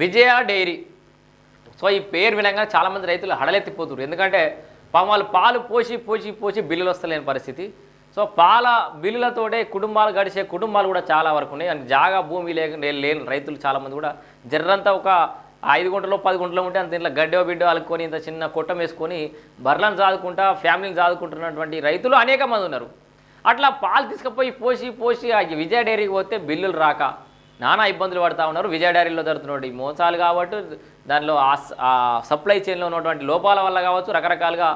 విజయ dairy. So ఈ పేరు వినగానే చాలామంది రైతులు హడలెత్తిపోతున్నారు ఎందుకంటే పాపం వాళ్ళు పాలు పోసి పోసి పోసి బిల్లులు వస్తలేని పరిస్థితి. సో పాల బిల్లులతోటే కుటుంబాలు గడిచే కుటుంబాలు కూడా చాలా వరకు ఉన్నాయి. అండ్ జాగా భూమి లేకుండా లేని రైతులు చాలామంది కూడా జర్రంతా ఒక ఐదు గుంటలో పది గుంటలో ఉంటే అంత ఇంట్లో గడ్డో బిడ్డో అలుకొని ఇంత చిన్న కొట్టం వేసుకొని బర్లను చాదుకుంటా ఫ్యామిలీని చాదుకుంటున్నటువంటి రైతులు అనేక మంది ఉన్నారు. అట్లా పాలు తీసుకుపోయి పోసి పోసి ఆ విజయ డైరీకి పోతే బిల్లులు రాక నానా ఇబ్బందులు పడతా ఉన్నారు. విజయ డైరీలో జరుగుతున్నటువంటి మోసాలు కావచ్చు దానిలో ఆ సప్లై చైన్లో ఉన్నటువంటి లోపాల వల్ల కావచ్చు రకరకాలుగా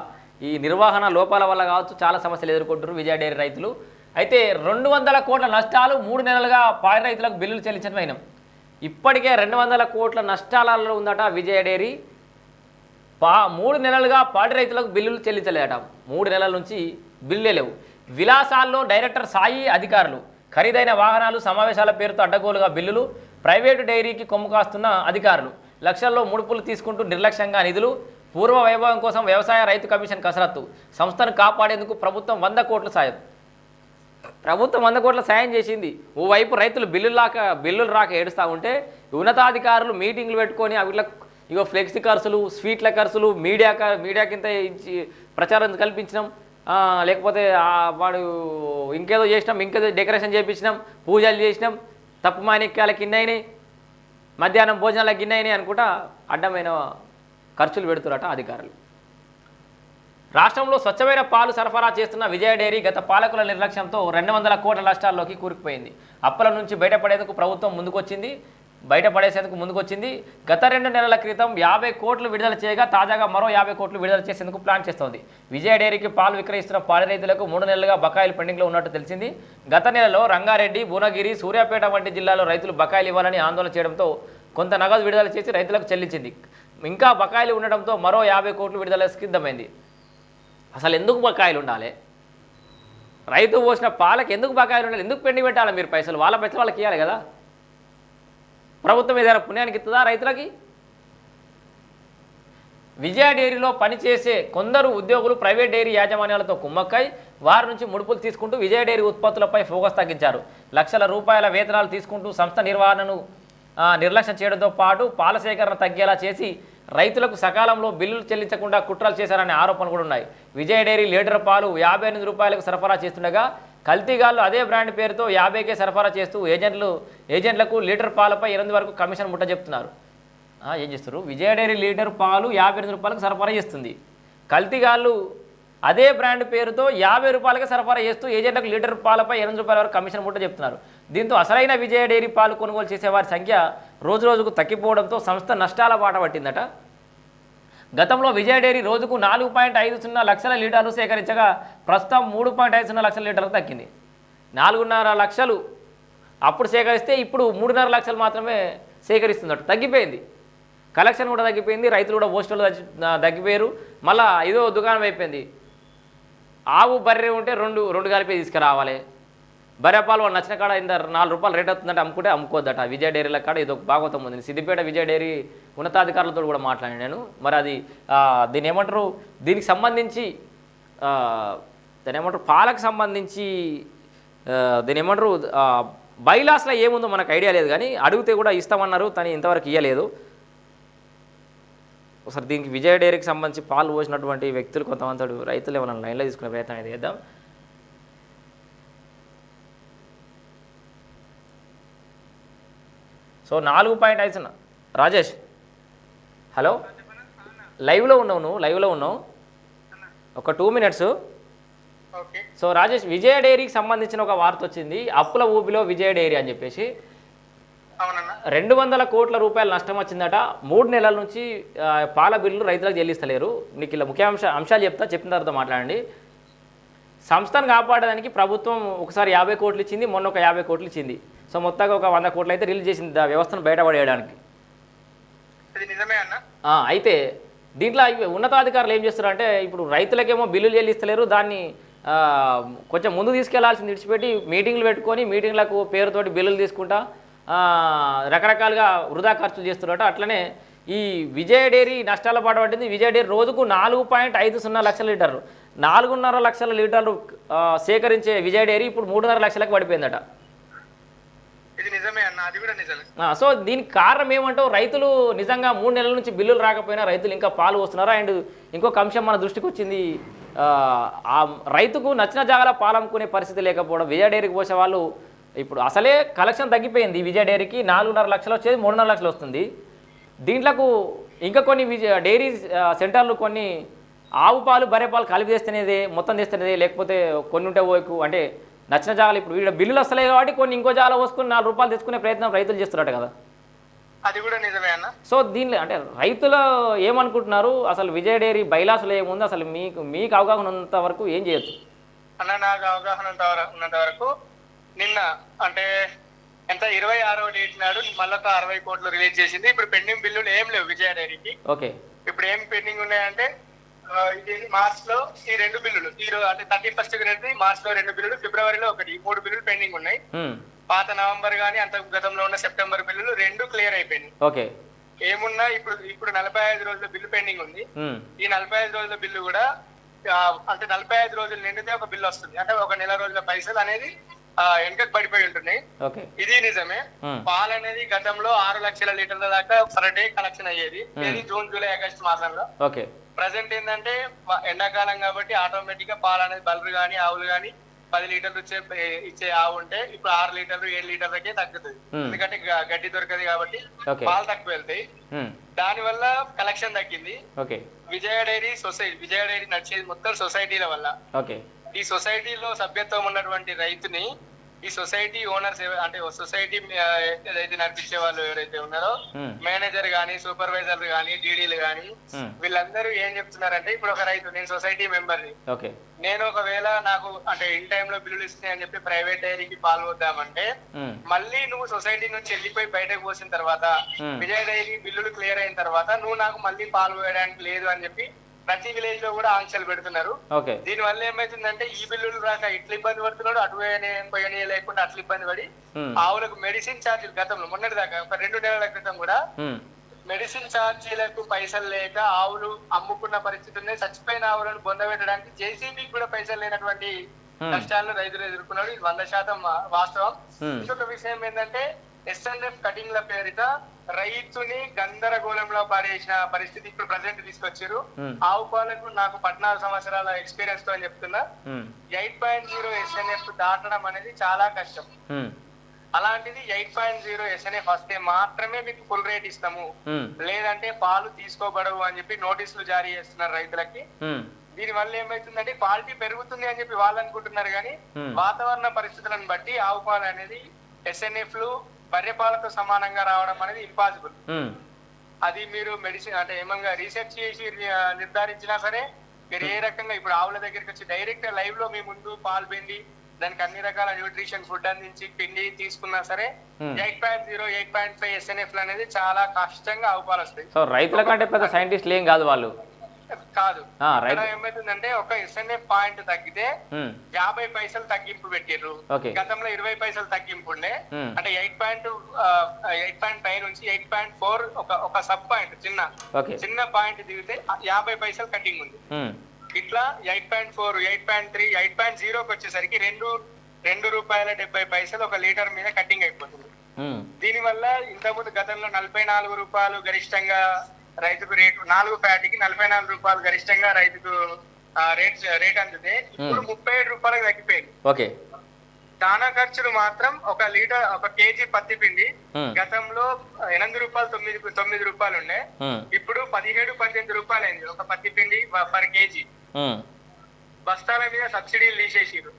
ఈ నిర్వహణ లోపాల వల్ల కావచ్చు చాలా సమస్యలు ఎదుర్కొంటున్నారు విజయ డైరీ రైతులు. అయితే రెండు వందల కోట్ల నష్టాలు మూడు నెలలుగా పాడి రైతులకు బిల్లులు చెల్లించడం అయినాం. ఇప్పటికే రెండు వందల కోట్ల నష్టాలలో ఉందట విజయ డైరీ. పా మూడు నెలలుగా పాడి రైతులకు బిల్లులు చెల్లించలేదట. మూడు నెలల నుంచి బిల్లులే లేవు. విలాసాల్లో డైరెక్టర్ సాయి అధికారులు ఖరీదైన వాహనాలు సమావేశాల పేరుతో అడ్డగోలుగా బిల్లులు ప్రైవేటు డైరీకి కొమ్ము కాస్తున్న అధికారులు. లక్షల్లో ముడుపులు తీసుకుంటూ నిర్లక్ష్యంగా నిధులు పూర్వ వైభవం కోసం వ్యవసాయ రైతు కమిషన్ కసరత్తు. సంస్థను కాపాడేందుకు ప్రభుత్వం వంద కోట్ల సాయం. ప్రభుత్వం వంద కోట్ల సాయం చేసింది. ఓవైపు రైతులు బిల్లులు రాక బిల్లులు రాక ఏడుస్తూ ఉంటే ఉన్నతాధికారులు మీటింగ్లు పెట్టుకొని వీళ్ళకు ఇగో ఫ్లెక్సీ ఖర్చులు స్వీట్ల ఖర్చులు మీడియా క- మీడియా కింద ఇచ్చి ప్రచారం కల్పించినాం. లేకపోతే వాడు ఇంకేదో చేసినాం ఇంకేదో డెకరేషన్ చేయించినాం పూజలు చేసినాం తప్పు మాణిక్యాలకి ఇన్నైనాయి మధ్యాహ్నం భోజనాలకు గిన్నైనాయి అనుకుంటా అడ్డమైన ఖర్చులు పెడుతురట అధికారులు. రాష్ట్రంలో స్వచ్ఛమైన పాలు సరఫరా చేస్తున్న విజయ డైరీ గత పాలకుల నిర్లక్ష్యంతో రెండు వందల కోట్ల నష్టాల్లోకి కూరుకుపోయింది. అప్పుల నుంచి బయటపడేందుకు ప్రభుత్వం ముందుకొచ్చింది. బయటపడేసేందుకు ముందుకొచ్చింది. గత రెండు నెలల క్రితం యాభై కోట్లు విడుదల చేయగా తాజాగా మరో యాభై కోట్లు విడుదల చేసేందుకు ప్లాన్ చేస్తోంది. విజయ డైరీకి పాలు విక్రయిస్తున్న పాడి రైతులకు మూడు నెలలుగా బకాయిలు పెండింగ్లో ఉన్నట్టు తెలిసింది. గత నెలలో రంగారెడ్డి భువనగిరి సూర్యాపేట వంటి జిల్లాలో రైతులు బకాయిలు ఇవ్వాలని ఆందోళన చేయడంతో కొంత నగదు విడుదల చేసి రైతులకు చెల్లించింది. ఇంకా బకాయిలు ఉండడంతో మరో యాభై కోట్లు విడుదల సిద్ధమైంది. అసలు ఎందుకు బకాయిలు ఉండాలి? రైతు పోసిన పాలకి ఎందుకు బకాయిలు ఉండాలి? ఎందుకు పెండి పెట్టాలి మీరు పైసలు? వాళ్ళ పైసలు వాళ్ళకి ఇవ్వాలి కదా. ప్రభుత్వం ఏదైనా పుణ్యానికి ఇస్తుందా రైతులకి? విజయ డైరీలో పనిచేసే కొందరు ఉద్యోగులు ప్రైవేట్ డైరీ యాజమాన్యాలతో కుమ్మక్కై వారి నుంచి ముడుపులు తీసుకుంటూ విజయ డైరీ ఉత్పత్తులపై ఫోకస్ తగ్గించారు. లక్షల రూపాయల వేతనాలు తీసుకుంటూ సంస్థ నిర్వహణను నిర్లక్ష్యం చేయడంతో పాటు పాల సేకరణ తగ్గేలా చేసి రైతులకు సకాలంలో బిల్లులు చెల్లించకుండా కుట్రలు చేశారనే ఆరోపణలు కూడా ఉన్నాయి. విజయ డైరీ లీటర్ పాలు యాభై ఎనిమిది రూపాయలకు సరఫరా చేస్తుండగా కల్తీగాళ్ళు అదే బ్రాండ్ పేరుతో యాభైకే సరఫరా చేస్తూ ఏజెంట్లు ఏజెంట్లకు లీటర్ పాలపై ఎనిమిది వరకు కమిషన్ ముట్ట చెప్తున్నారు. ఏం చేస్తారు విజయ డైరీ లీటర్ పాలు యాభై ఎనిమిది రూపాయలకు సరఫరా చేస్తుంది. కల్తీగాళ్ళు అదే బ్రాండ్ పేరుతో యాభై రూపాయలకి సరఫరా చేస్తూ ఏజెంట్లకు లీటర్ పాలపై ఎనిమిది రూపాయల వరకు కమిషన్ ముట్ట చెప్తున్నారు. దీంతో అసలైన విజయ డైరీ పాలు కొనుగోలు చేసేవారి సంఖ్య రోజు రోజుకు తగ్గిపోవడంతో సంస్థ నష్టాల బాట పట్టిందట. గతంలో విజయ డైరీ రోజుకు నాలుగు పాయింట్ ఐదు సున్నా లక్షల లీటర్లు సేకరించగా ప్రస్తుతం మూడు పాయింట్ ఐదు సున్నా లక్షల లీటర్లు తగ్గింది. నాలుగున్నర లక్షలు అప్పుడు సేకరిస్తే ఇప్పుడు మూడున్నర లక్షలు మాత్రమే సేకరిస్తుందట. తగ్గిపోయింది. కలెక్షన్ కూడా తగ్గిపోయింది రైతులు కూడా పోస్టులు తగ్గిపోయారు. మళ్ళీ ఇదో దుకాణం అయిపోయింది. ఆవు బర్రె ఉంటే రెండు రెండు కలిపి తీసుకురావాలి. బరే పాలు వాళ్ళు నచ్చిన కాడ ఇంత నాలుగు రూపాయలు రేట్ అవుతుందంటే అమ్ముకుంటే అమ్ముకోద్దట. విజయ డైరీల కాడ ఇది ఒక భాగవతం ఉంది. సిద్దిపేట విజయ డైరీ ఉన్నతాధికారులతో కూడా మాట్లాడాను నేను. మరి అది దీని ఏమంటారు? దీనికి సంబంధించి దాని ఏమంటారు? పాలకు సంబంధించి దీని ఏమంటారు? బైలాస్లో ఏముందో మనకు ఐడియా లేదు కానీ అడిగితే కూడా ఇస్తామన్నారు తను ఇంతవరకు ఇవ్వలేదు ఒకసారి దీనికి విజయ డైరీకి సంబంధించి పాలు పోసినటువంటి వ్యక్తులు కొంతమంది రైతులు ఏమైనా లైన్లో తీసుకునే ప్రయత్నం అయితే చేద్దాం. సో నాలుగు పాయింట్ ఐదు సున్నా. రాజేష్ హలో? లైవ్లో ఉన్నావు నువ్వు లైవ్లో ఉన్నావు? ఒక two minutes. Okay. So Rajesh Vijaya డైరీకి సంబంధించిన ఒక వార్త వచ్చింది. అప్పుల ఊబిలో విజయ డైరీ అని చెప్పేసి. రెండు వందల కోట్ల రూపాయల నష్టం వచ్చిందట. మూడు నెలల నుంచి పాల బిల్లులు రైతులకు చెల్లిస్తలేరు. నీకు ఇలా ముఖ్యాంశ అంశాలు చెప్తా చెప్పిన తర్వాత మాట్లాడండి. సంస్థను కాపాడడానికి ప్రభుత్వం ఒకసారి యాభై కోట్లు ఇచ్చింది మొన్న ఒక యాభై కోట్లు ఇచ్చింది. సో మొత్తంగా ఒక వంద కోట్లు అయితే రిలీజ్ చేసింది ఆ వ్యవస్థను బయటపడేయడానికి. అయితే దీంట్లో ఉన్నతాధికారులు ఏం చేస్తారంటే ఇప్పుడు రైతులకేమో బిల్లులు చెల్లిస్తలేరు దాన్ని కొంచెం ముందు తీసుకెళ్ళాల్సింది విడిచిపెట్టి మీటింగ్లు పెట్టుకొని మీటింగ్లకు పేరుతోటి బిల్లులు తీసుకుంటా రకరకాలుగా వృధా ఖర్చులు చేస్తున్నారట. అట్లనే ఈ విజయ డైరీ నష్టాల పాటు పట్టింది. విజయ డైరీ రోజుకు నాలుగు పాయింట్ ఐదు సున్నా లక్షల లీటర్లు. నాలుగున్నర లక్షల లీటర్లు సేకరించే విజయ డైరీ ఇప్పుడు మూడున్నర లక్షలకు పడిపోయిందట. ఇది నిజమే అన్న అది కూడా నిజమే సో దీనికి కారణం ఏమంటావు? రైతులు నిజంగా మూడు నెలల నుంచి బిల్లులు రాకపోయినా రైతులు ఇంకా పాలు వస్తున్నారా అండ్ ఇంకొక అంశం మన దృష్టికి వచ్చింది ఆ, రైతుకు నచ్చిన జాగాలో పాలు అమ్ముకునే పరిస్థితి లేకపోవడం విజయ డైరీకి పోసే వాళ్ళు ఇప్పుడు అసలే కలెక్షన్ తగ్గిపోయింది. విజయ డైరీకి నాలుగున్నర లక్షలు వచ్చేది మూడున్నర లక్షలు వస్తుంది. దీంట్లకు ఇంకా కొన్ని విజయ డైరీ సెంటర్లు కొన్ని ఆవు పాలు బర్రె పాలు కలిపి తెస్తేనేది మొత్తం తెస్తేనేది లేకపోతే కొన్ని ఉంటే ఓకు అంటే నచ్చిన జాగాలు ఇప్పుడు వీళ్ళ బిల్లులు వస్తలేవు కాబట్టి కొన్ని ఇంకో జాగాలో పోసుకుని నాలుగు రూపాయలు తెచ్చుకునే ప్రయత్నం రైతులు చేస్తున్నట్టు కదా. అది కూడా నిజమే అన్న. సో దీనిలో అంటే రైతులు ఏమనుకుంటున్నారు? అసలు విజయ డైరీ బైలాసులో ఏముంది? అసలు మీకు మీకు అవగాహన ఉన్నంత వరకు ఏం చేయొచ్చు? అన్న నాకు అవగాహన ఉన్నంత వర- ఉన్నంత వరకు నిన్న అంటే ఎంత ఇరవై ఆరో డేట్ నాడు మళ్ళీ అరవై కోట్లు రిలీజ్ చేసింది. ఇప్పుడు పెండింగ్ బిల్లులు ఏం లేవు విజయ డైరీకి. ఓకే. ఇప్పుడు ఏం పెండింగ్ ఉన్నాయంటే ఇది మార్చ్లో ఈ రెండు బిల్లులు. ఈ అంటే థర్టీ ఫస్ట్ మార్చ్లో రెండు బిల్లులు ఫిబ్రవరిలో ఒకటి. మూడు బిల్లులు పెండింగ్ ఉన్నాయి. పాత నవంబర్ గానీ అంత గతంలో ఉన్న సెప్టెంబర్ బిల్లులు రెండు క్లియర్ అయిపోయినాయి. ఓకే. ఏమున్నా ఇప్పుడు ఇప్పుడు నలభై ఐదు రోజుల బిల్లు పెండింగ్ ఉంది. ఈ నలభై ఐదు రోజుల బిల్లు కూడా అంటే నలభై ఐదు రోజులు నిండితే ఒక బిల్లు వస్తుంది. అంటే ఒక నెల రోజుల పైసలు అనేది వెనకకు పడిపోయి ఉంటున్నాయి. ఇది నిజమే. పాలు అనేది గతంలో ఆరు లక్షల లీటర్ల దాకా పర్ డే కలెక్షన్ అయ్యేది. ఇది జూన్ జూలై ఆగస్ట్ మాసంలో. ఓకే. ప్రజెంట్ ఏంటంటే ఎండాకాలం కాబట్టి ఆటోమేటిక్గా పాలు అనేది బల్బులు కానీ ఆవులు కానీ పది లీటర్లు ఇచ్చే ఇచ్చే ఆవు ఉంటే ఇప్పుడు ఆరు లీటర్లు ఏడు లీటర్లకే తగ్గుతుంది. ఎందుకంటే గడ్డి దొరకదు కాబట్టి పాలు తక్కువ వెళ్తాయి. దాని వల్ల కలెక్షన్ తగ్గింది. Vijaya Dairy society Vijaya Dairy నడిచేది మొత్తం సొసైటీల వల్ల. ఈ సొసైటీలో సభ్యత్వం ఉన్నటువంటి రైతుని ఈ సొసైటీ ఓనర్స్ అంటే సొసైటీ ఏదైతే నడిపించే వాళ్ళు ఎవరైతే ఉన్నారో ఉమ్, మేనేజర్ గానీ సూపర్వైజర్ గానీ డీడీలు గానీ ఉమ్, వీళ్ళందరూ ఏం చెప్తున్నారంటే ఇప్పుడు ఒక రైతు నేను సొసైటీ మెంబర్ నేను ఒకవేళ నాకు అంటే ఇన్ టైంలో బిల్లులు ఇస్తున్నాయి అని చెప్పి ప్రైవేట్ డైరీకి పాలు వద్దామంటే ఉమ్, మళ్ళీ నువ్వు సొసైటీ నుంచి వెళ్ళిపోయి బయటకు పోసిన తర్వాత Hmm. విజయ డైరీ బిల్లులు క్లియర్ అయిన తర్వాత నువ్వు నాకు మళ్ళీ పాలు వేయడానికి లేదు అని చెప్పి ప్రతి విలేజ్లో కూడా ఆంక్షలు పెడుతున్నారు. దీని వల్ల ఏమైతుందంటే ఈ బిల్లులు రాక ఇట్లా ఇబ్బంది పడుతున్నాడు అటు పోయని లేకుండా అట్లా ఇబ్బంది పడి ఆవులకు మెడిసిన్ ఛార్జీలు గతంలో మొన్నటి దాకా ఒక రెండు నెలల క్రితం కూడా మెడిసిన్ ఛార్జీలకు పైసలు లేక ఆవులు అమ్ముకున్న పరిస్థితి ఉంది. చచ్చిపోయిన ఆవులను బొందబెట్టడానికి జేసీబీ కూడా పైసలు లేనటువంటి. కష్టాలను రైతులు ఎదుర్కొన్నారు. ఇది వంద శాతం వాస్తవం. ఇంకొక విషయం ఏంటంటే ఎస్ఎన్ఎఫ్ కటింగ్ల పేరిట రైతుని గందరగోళంలో పడేసిన పరిస్థితి ఇప్పుడు ప్రజెంట్ తీసుకొచ్చారు. Hmm. ఆవు పాలకు నాకు పద్నాలుగు సంవత్సరాల ఎక్స్పీరియన్స్తో అని చెప్తున్నా. Um, eight point zero SNF దాటడం అనేది చాలా కష్టం. ఉమ్, అలాంటిది ఎయిట్ పాయింట్ జీరో ఎస్ఎన్ఎఫ్ వస్తే మాత్రమే మీకు ఫుల్ రేట్ ఇస్తాము. లేదంటే పాలు తీసుకోబడవు అని చెప్పి నోటీసులు జారీ చేస్తున్నారు రైతులకి. దీని వల్ల ఏమైతుందంటే క్వాలిటీ పెరుగుతుంది అని చెప్పి వాళ్ళు అనుకుంటున్నారు కానీ Hmm. వాతావరణ పరిస్థితులను బట్టి ఆవు పాలు అనేది ఎస్ఎన్ఎఫ్లు బర్రె పాలతో సమానంగా రావడం అనేది ఇంపాసిబుల్ ఉమ్, అది మీరు మెడిసిన్ అంటే ఏమంగా రీసెర్చ్ చేసి నిర్ధారించినా సరే మీరు ఏ రకంగా ఇప్పుడు ఆవుల దగ్గరికి వచ్చి డైరెక్ట్ లైవ్లో మీ ముందు పాలు పిండి దానికి అన్ని రకాల న్యూట్రిషన్ ఫుడ్ అందించి పిండి తీసుకున్నా సరే Hmm. Eight point zero eight point five SNF అనేది చాలా కష్టంగా ఆవు పాలు వస్తాయి. సో రైతుల కంటే పెద్ద సైంటిస్టులు ఏం కాదు వాళ్ళు. కాదు. ఏమైతుందంటే ఒక ఎస్ఎన్ఎఫ్ పాయింట్ తగ్గితే ఉమ్, యాభై పైసలు తగ్గింపు పెట్టిర్రు. గతంలో ఇరవై పైసలు తగ్గింపు ఉండే. Hmm. అంటే eight point eight point five నుంచి ఎయిట్ పాయింట్ ఫోర్ ఒక ఒక సబ్ పాయింట్ చిన్న. చిన్న పాయింట్ దిగితే యాభై పైసలు కటింగ్ ఉంది. ఉమ్, ఇట్లా eight point four eight point three eight point జీరోకి వచ్చేసరికి రెండు రెండు రూపాయల డెబ్బై పైసలు ఒక లీటర్ మీద కటింగ్ అయిపోతుంది. ఉమ్, దీని వల్ల ఇంతకుముందు గతంలో నలభై నాలుగు రూపాయలు గరిష్టంగా రైతుకు రేటు నాలుగు ప్యాటికి నలభై నాలుగు రూపాయలు గరిష్టంగా రైతుకు రేట్ రేట్ అందుతే ఇప్పుడు ముప్పై ఏడు రూపాయలకు తగ్గిపోయింది. ఓకే. దానా ఖర్చులు మాత్రం ఒక లీటర్ ఒక కేజీ పత్తి పిండి గతంలో ఎనిమిది రూపాయలు తొమ్మిది తొమ్మిది రూపాయలు ఉండే. ఇప్పుడు పదిహేడు పద్దెనిమిది రూపాయలు అయింది. ఒక పత్తి పిండి పర్ కేజీ. బస్తాల మీద సబ్సిడీలు తీసేసిరు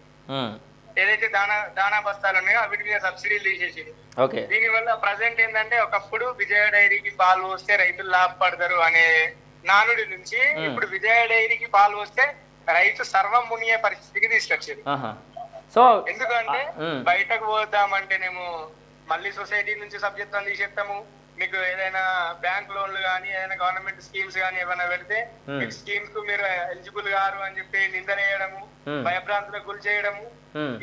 ఏదైతే దానా దానా బస్తాలు ఉన్నాయో వీటి మీద సబ్సిడీలు తీసేసిరు దీని వల్ల ప్రజెంట్ ఏంటంటే ఒకప్పుడు విజయ డైరీకి పాలు వస్తే రైతులు లాభపడతారు అనే నానుడి నుంచి ఇప్పుడు విజయ డైరీకి పాలు వస్తే రైతు సర్వం మునిగే పరిస్థితికి తీసుకొచ్చారు ఆహా. సో ఎందుకంటే. బయటకు పోదామంటేనేమో మళ్ళీ సొసైటీ నుంచి సభ్యత్వం తీసేస్తాము. మీకు ఏదైనా బ్యాంక్ లోన్లు కానీ ఏదైనా గవర్నమెంట్ స్కీమ్స్ కానీ ఏమైనా పెడితే స్కీమ్స్కు మీరు ఎలిజిబుల్ గారు అని చెప్పి నిందనేయడము. భయభ్రాంతులకు గురి చేయడము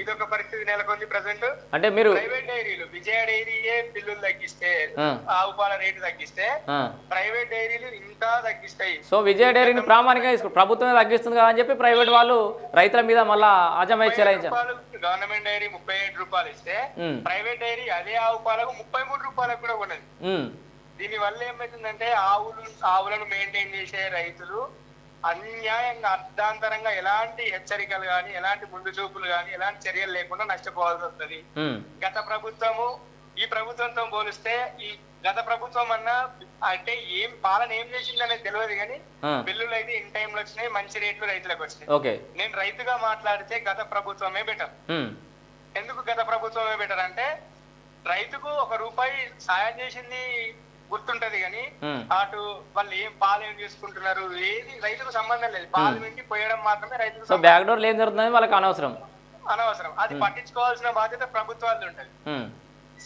ఇదొక పరిస్థితి నెలకొంది ప్రజెంట్. అంటే మీరు ప్రైవేట్ డైరీలు విజయ డైరీయే బిల్లులు తగ్గిస్తే Hmm. ఆవు పాల రేటు తగ్గిస్తే ఆ, ప్రైవేట్ డైరీలు ఇంకా తగ్గిస్తాయి. సో విజయ డైరీని ప్రామాణికంగా ప్రభుత్వమే తగ్గిస్తుంది కదా అని చెప్పి ప్రైవేట్ వాళ్ళు రైతుల మీద మళ్ళా అజమాయి చెలాయించారు. గవర్నమెంట్ డైరీ ముప్పై ఏడు రూపాయలు ఇస్తే ప్రైవేట్ డైరీ అదే ఆవు పాలకు ముప్పై మూడు రూపాయలకు కూడా ఉన్నది ఉమ్, దీని వల్ల ఏమవుతుందంటే ఆవులు ఆవులను మెయింటైన్ చేసే రైతులు అన్యాయంగా అర్ధాంతరంగా ఎలాంటి హెచ్చరికలు కానీ ఎలాంటి ముందు చూపులు కానీ ఎలాంటి చర్యలు లేకుండా నష్టపోవాల్సి వస్తుంది. గత ప్రభుత్వము ఈ ప్రభుత్వంతో పోలిస్తే ఈ గత ప్రభుత్వం అన్నా అంటే ఏం పాలన ఏం చేసింది అనేది తెలియదు కానీ బిల్లులు అయితే ఇన్ టైంలో వచ్చినాయి మంచి రేట్లు రైతులకు వచ్చినాయి. నేను రైతుగా మాట్లాడితే గత ప్రభుత్వమే బెటర్. ఎందుకు గత ప్రభుత్వమే బెటర్ అంటే రైతుకు ఒక రూపాయి సాయం చేసింది గుర్తుంటది కానీ అటు వాళ్ళు ఏం పాలు ఏం చేసుకుంటున్నారు ఏది రైతుకు సంబంధం లేదు. పాలు వెండి పోయడం మాత్రమే రైతుకు సో బ్యాక్ డోర్లు ఏం జరుగుతుంది వాళ్ళకి అనవసరం. అనవసరం. అది పట్టించుకోవాల్సిన బాధ్యత ప్రభుత్వాలు ఉంటది.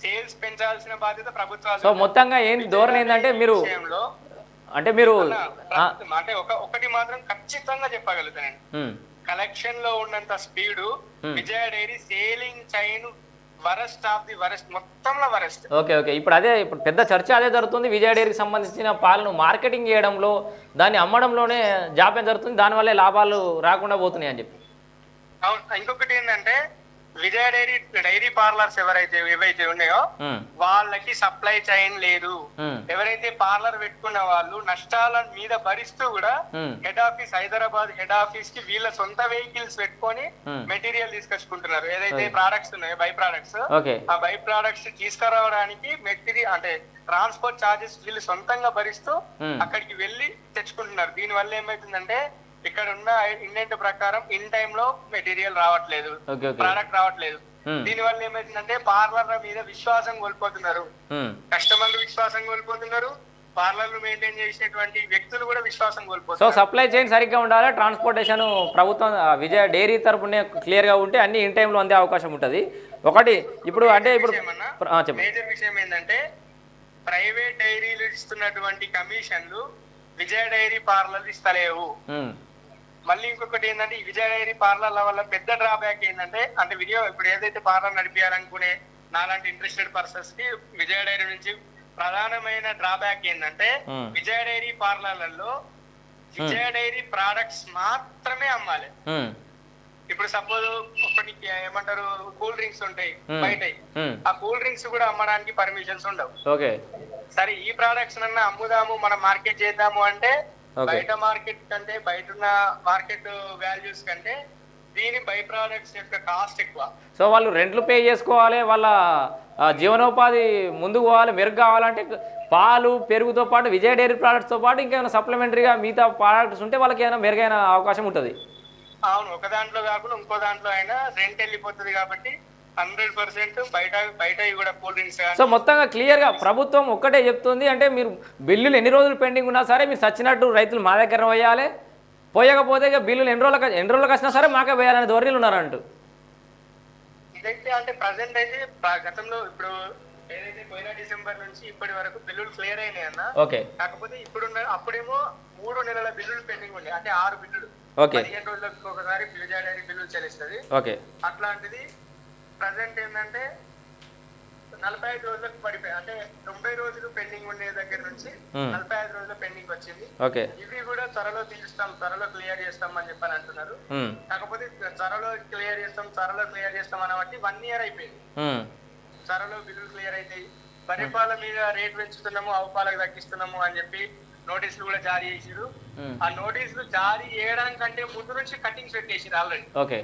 సేల్స్ పెంచాల్సిన బాధ్యత ప్రభుత్వాలు సో మొత్తంగా ఏం ధోరణి ఏంటంటే మీరు అంటే మీరు అంటే ఒక ఒకటి మాత్రం ఖచ్చితంగా చెప్పగలుగుతానండి. కలెక్షన్లో ఉన్నంత speed. Vijaya Dairy selling chain worst of the worst మొత్తంలో వరస్ట్. Okay okay. ఇప్పుడు అదే ఇప్పుడు పెద్ద చర్చ అదే జరుగుతుంది. విజయ డైరీకి సంబంధించిన పాలను మార్కెటింగ్ చేయడంలో దాన్ని అమ్మడంలోనే జాప్యం జరుగుతుంది. దానివల్లే లాభాలు రాకుండా పోతున్నాయి అని చెప్పి. అవును. ఇంకొకటి ఏంటంటే విజయ డైరీ డైరీ పార్లర్స్ ఎవరైతే ఏవైతే ఉన్నాయో వాళ్ళకి సప్లై చైన్ లేదు. ఎవరైతే పార్లర్ పెట్టుకున్న వాళ్ళు నష్టాల మీద భరిస్తూ కూడా హెడ్ ఆఫీస్ హైదరాబాద్ హెడ్ ఆఫీస్కి వీళ్ళ సొంత వెహికల్స్ పెట్టుకొని. మెటీరియల్ తీసుకొచ్చుకుంటున్నారు. ఏదైతే ప్రాడక్ట్స్ ఉన్నాయో బై ప్రాడక్ట్స్ ఆ బై ప్రాడక్ట్స్ తీసుకురావడానికి మెటీరియల్ అంటే ట్రాన్స్పోర్ట్ చార్జెస్ వీళ్ళు సొంతంగా భరిస్తూ. అక్కడికి వెళ్ళి తెచ్చుకుంటున్నారు. దీని వల్ల ఏమైతుందంటే ఇక్కడ ఉన్న ఇండెంట్ ప్రకారం ఇన్ టైమ్లో మెటీరియల్ రావట్లేదు ప్రోడక్ట్ రావట్లేదు. ఉమ్, దీని వల్ల ఏమైతుందంటే పార్లర్ల మీద విశ్వాసం కోల్పోతున్నారు. ఉమ్. కస్టమర్లు విశ్వాసం కోల్పోతున్నారు. పార్లర్లు మెయింటైన్ చేసేటువంటి వ్యక్తులు కూడా విశ్వాసం సో కోల్పోతున్నారు సప్లై చైన్ సరిగ్గా ఉండాలి? ట్రాన్స్పోర్టేషన్ ప్రభుత్వం విజయ డైరీ తరపునే క్లియర్గా ఉంటే అన్ని ఇన్ టైంలో అందే అవకాశం ఉంటుంది. ఒకటి ఇప్పుడు అంటే ఇప్పుడు మేజర్ విషయం ఏంటంటే ప్రైవేట్ డైరీలు ఇస్తున్నటువంటి కమిషన్లు విజయ డైరీ పార్లర్ ఇస్తలేవు. ఉమ్, మళ్ళీ ఇంకొకటి ఏంటంటే ఈ విజయ డైరీ పార్లర్ల వల్ల పెద్ద డ్రాబ్యాక్ ఏంటంటే అంటే వీడియో ఇప్పుడు ఏదైతే పార్లర్ నడిపించాలనుకునే నాలాంటి ఇంట్రెస్టెడ్ పర్సన్స్కి విజయ డైరీ నుంచి ప్రధానమైన డ్రాబ్యాక్ ఏంటంటే Hmm. విజయ డైరీ పార్లర్లలో విజయ డైరీ ప్రోడక్ట్స్ మాత్రమే అమ్మాలి ఉమ్, ఇప్పుడు సపోజ్ ఒకటి ఏమంటారు కూల్ డ్రింక్స్ ఉంటాయి Hmm. బయట ఉమ్, ఆ కూల్ డ్రింక్స్ కూడా అమ్మడానికి పర్మిషన్స్ ఉండవు సరే ఈ ప్రోడక్ట్స్ అన్న అమ్ముదాము మనం మార్కెట్ చేద్దాము అంటే. బయట మార్కెట్ కంటే బయట ఉన్న మార్కెట్ వాల్యూస్ కంటే దీని బై ప్రోడక్ట్స్ యొక్క కాస్ట్ ఎక్కువ. సో వాళ్ళు రెంట్లు పే చేసుకోవాలి వాళ్ళ జీవనోపాధి ముందుకు పోవాలి మెరుగు కావాలంటే పాలు పెరుగుతో పాటు విజయ డైరీ ప్రోడక్ట్స్తో పాటు ఇంకేమైనా సప్లిమెంటరీగా మిగతా ప్రోడక్ట్స్ ఉంటే వాళ్ళకి ఏమైనా మెరుగైన అవకాశం ఉంటుంది. అవును ఒక దాంట్లో కాకుండా ఇంకో దాంట్లో అయినా రెంట్ వెళ్ళిపోతుంది కాబట్టి హండ్రెడ్ పర్సెంట్ బయట బయట కూడా కూల్ డ్రింక్స్ సో మొత్తంగా క్లియర్గా ప్రభుత్వం ఒక్కటే చెప్తుంది. అంటే మీరు బిల్లులు ఎన్ని రోజులు పెండింగ్ ఉన్నా సరే మీరు చచ్చినట్టు రైతులు మా దగ్గర వేయాలి. పోయకపోతే ఇక బిల్లులు ఎన్ని రోజులకు ఎన్ని రోజులకు వచ్చినా సరే మాకే వేయాలనే ధోరణిలు ఉన్నారంటూ ఇదైతే అంటే ప్రజెంట్ అయితే గతంలో ఇప్పుడు ఏదైతే పోయిన డిసెంబర్ నుంచి ఇప్పటి వరకు బిల్లులు క్లియర్ అయినాయి అన్న. ఓకే. కాకపోతే ఇప్పుడున్న అప్పుడేమో మూడు నెలల బిల్లులు పెండింగ్ ఉన్నాయి అంటే ఆరు బిల్లులు. ఓకే. పదిహేను రోజులకు ఒకసారి విజయ డైరీ బిల్లులు చెల్లిస్తుంది. ఓకే. అట్లాంటిది ప్రజెంట్ ఏంటంటే నలభై ఐదు రోజులకు పడిపోయి అంటే తొంభై రోజులు పెండింగ్ ఉండే దగ్గర నుంచి. నలభై ఐదు రోజుల పెండింగ్ వచ్చింది. ఇవి కూడా త్వరలో తీరుస్తాం త్వరలో క్లియర్ చేస్తాం అని చెప్పని అంటున్నారు కాకపోతే త్వరలో క్లియర్ చేస్తాం త్వరలో క్లియర్ చేస్తాం అని బట్టి వన్ ఇయర్ అయిపోయింది. త్వరలో బిల్లులు క్లియర్ అవుతాయి పరిపాల మీద రేట్ పెంచుతున్నాము అవపాలకు తగ్గిస్తున్నాము అని చెప్పి నోటీసులు కూడా జారీ చేసిరు ఆ నోటీసులు జారీ చేయడానికంటే ముందు నుంచి కటింగ్స్ పెట్టేసిరు ఆల్రెడీ. ఓకే.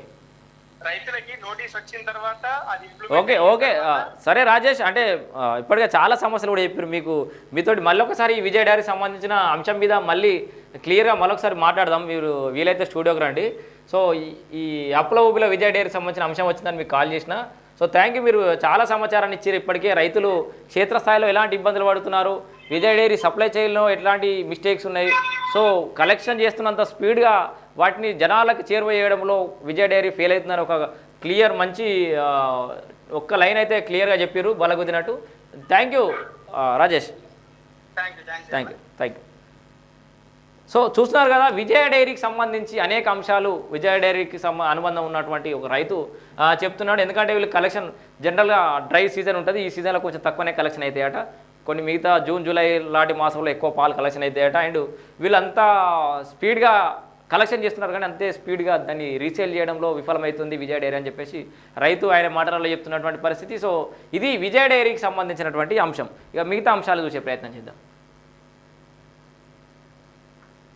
రైతులకి నోటీస్ వచ్చిన తర్వాత అది ఓకే ఓకే. సరే రాజేష్ అంటే ఇప్పటికే చాలా సమస్యలు కూడా చెప్పారు మీకు. మీతోటి మళ్ళీ ఒకసారి ఈ విజయ్ డైరీ సంబంధించిన అంశం మీద మళ్ళీ క్లియర్గా మళ్ళొకసారి మాట్లాడదాం. మీరు వీలైతే స్టూడియోకి రండి. సో ఈ- ఈ అప్పుల ఊపిలో విజయ్ డైరీ సంబంధించిన అంశం వచ్చిందని మీకు కాల్ చేసిన సో థ్యాంక్ యూ మీరు చాలా సమాచారాన్ని ఇచ్చారు ఇప్పటికే. రైతులు క్షేత్రస్థాయిలో ఎలాంటి ఇబ్బందులు పడుతున్నారు? విజయ్ డైరీ సప్లై చైన్లో ఎట్లాంటి మిస్టేక్స్ ఉన్నాయి? సో కలెక్షన్ చేస్తున్నంత స్పీడ్గా వాటిని జనాలకు చేరువయ్యడంలో విజయ్ డైరీ ఫెయిల్ అవుతుందని ఒక క్లియర్ మంచి ఒక్క లైన్ అయితే క్లియర్గా చెప్పారు. బలగుద్దినట్టు. Thank you Rajesh. Thank you thank you so చూస్తున్నారు కదా విజయ డైరీకి సంబంధించి అనేక అంశాలు విజయ డైరీకి సంబ అనుబంధం ఉన్నటువంటి ఒక రైతు చెప్తున్నాడు. ఎందుకంటే వీళ్ళు కలెక్షన్ జనరల్గా డ్రై సీజన్ ఉంటుంది. ఈ సీజన్లో కొంచెం తక్కువనే కలెక్షన్ అవుతాయట కొన్ని మిగతా జూన్ జూలై లాంటి మాసంలో ఎక్కువ పాలు కలెక్షన్ అవుతాయట అండ్ వీళ్ళంతా స్పీడ్గా కలెక్షన్ చేస్తున్నారు కానీ అంతే స్పీడ్గా దాన్ని రీసేల్ చేయడంలో విఫలమవుతుంది విజయ డైరీ అని చెప్పేసి రైతు ఆయన మాటలలో చెప్తున్నటువంటి పరిస్థితి. సో ఇది విజయ డైరీకి సంబంధించినటువంటి అంశం. ఇక మిగతా అంశాలు చూసే ప్రయత్నం చేద్దాం.